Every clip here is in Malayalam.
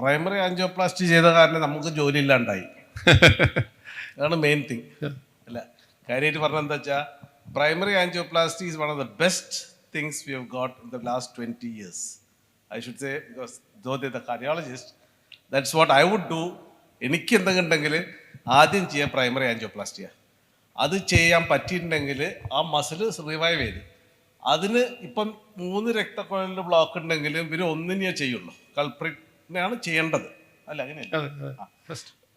പ്രൈമറി ആൻജിയോപ്ലാസ്റ്റി ചെയ്ത കാരണം നമുക്ക് ജോലി ഇല്ലാണ്ടായി. അതാണ് മെയിൻ തിങ് അല്ല കാര്യമായിട്ട് പറഞ്ഞ എന്താ വെച്ചാൽ primary angioplasty is one of the best things we have got in the last twenty years I should say because though the cardiologist that's what I would do എനിക്ക് എന്തെങ്കിലും ഉണ്ടെങ്കിൽ ആദ്യം ചെയ്യുക പ്രൈമറി ആൻജിയോപ്ലാസ്റ്റിയാണ് അത് ചെയ്യാൻ പറ്റിയിട്ടുണ്ടെങ്കിൽ ആ മസിൽ റിവൈവ് ചെയ്ത്. അതിന് ഇപ്പം മൂന്ന് രക്തക്കുഴലിൽ ബ്ലോക്ക് ഉണ്ടെങ്കിലും ഇവർ ഒന്നിനെയേ ചെയ്യുള്ളൂ. കൾപ്രിറ്റിനെയാണ് ചെയ്യേണ്ടത്. അല്ല? അങ്ങനെയല്ല?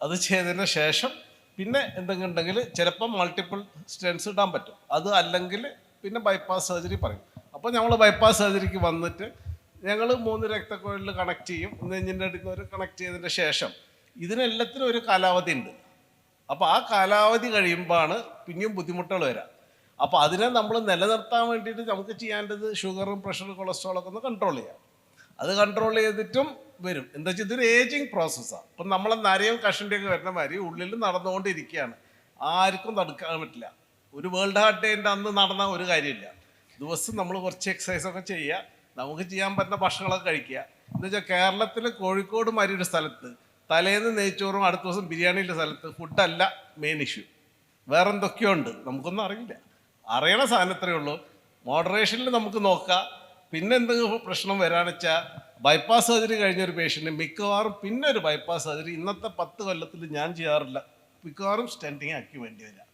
അതെ ചെയ്തതിന് ശേഷം പിന്നെ എന്തെങ്കിലും ഉണ്ടെങ്കിൽ ചിലപ്പോൾ മൾട്ടിപ്പിൾ സ്റ്റെൻസ് ഇടാൻ പറ്റും. അത് അല്ലെങ്കിൽ പിന്നെ ബൈപ്പാസ് സർജറി പറയും. അപ്പോൾ നമ്മൾ ബൈപ്പാസ് സർജറിക്ക് വന്നിട്ട് ഞങ്ങൾ മൂന്ന് രക്തക്കുഴലിൽ കണക്ട് ചെയ്യും. നെഞ്ഞിന്റെ അടുത്ത് ഒരു കണക്ട് ചെയ്തതിന് ശേഷം ഇതിനെല്ലാത്തിനും ഒരു കാലാവധി ഉണ്ട്. അപ്പോൾ ആ കാലാവധി കഴിയുമ്പോഴാണ് പിന്നെയും ബുദ്ധിമുട്ടുകൾ വരാം. അപ്പോൾ അതിനെ നമ്മൾ നിലനിർത്താൻ വേണ്ടിയിട്ട് നമുക്ക് ചെയ്യേണ്ടത് ഷുഗറും പ്രഷറും കൊളസ്ട്രോളൊക്കെ ഒന്ന് കൺട്രോൾ ചെയ്യാം. അത് കൺട്രോൾ ചെയ്തിട്ടും വരും. എന്താ വെച്ചാൽ ഇതൊരു ഏജിങ് പ്രോസസ്സാണ് ഇപ്പം നമ്മളെ നരയും കഷണ്ടിയൊക്കെ വരുന്ന മാതിരി ഉള്ളിൽ നടന്നുകൊണ്ടിരിക്കുകയാണ്. ആർക്കും തടുക്കാൻ പറ്റില്ല. ഒരു വേൾഡ് ഹാർട്ട് ഡേന്റെ അന്ന് നടന്ന ഒരു കാര്യമില്ല. ദിവസം നമ്മൾ കുറച്ച് എക്സസൈസ് ഒക്കെ ചെയ്യുക. നമുക്ക് ചെയ്യാൻ പറ്റുന്ന ഭക്ഷണങ്ങളൊക്കെ കഴിക്കുക. എന്ന് വെച്ചാൽ കേരളത്തിൽ കോഴിക്കോട് മാതിരി ഒരു സ്ഥലത്ത് തലേന്ന് നെയ്ച്ചോറും അടുത്ത ദിവസം ബിരിയാണിയുടെ സ്ഥലത്ത് ഫുഡല്ല മെയിൻ ഇഷ്യൂ വേറെ എന്തൊക്കെയോ ഉണ്ട്. നമുക്കൊന്നും അറിയില്ല. അറിയണ സാധനത്രേ ഉള്ളൂ. മോഡറേഷനിൽ നമുക്ക് നോക്കാം. പിന്നെ എന്തെങ്കിലും പ്രശ്നം വരാന്ന് വെച്ചാൽ ബൈപ്പാസ് സർജറി കഴിഞ്ഞ ഒരു പേഷ്യന്റ് മിക്കവാറും പിന്നെ ഒരു ബൈപ്പാസ് സർജറി ഇന്നത്തെ പത്ത് കൊല്ലത്തിൽ ഞാൻ ചെയ്യാറില്ല. മിക്കവാറും സ്റ്റെന്റിങ് ആക്കി വേണ്ടി വരാം.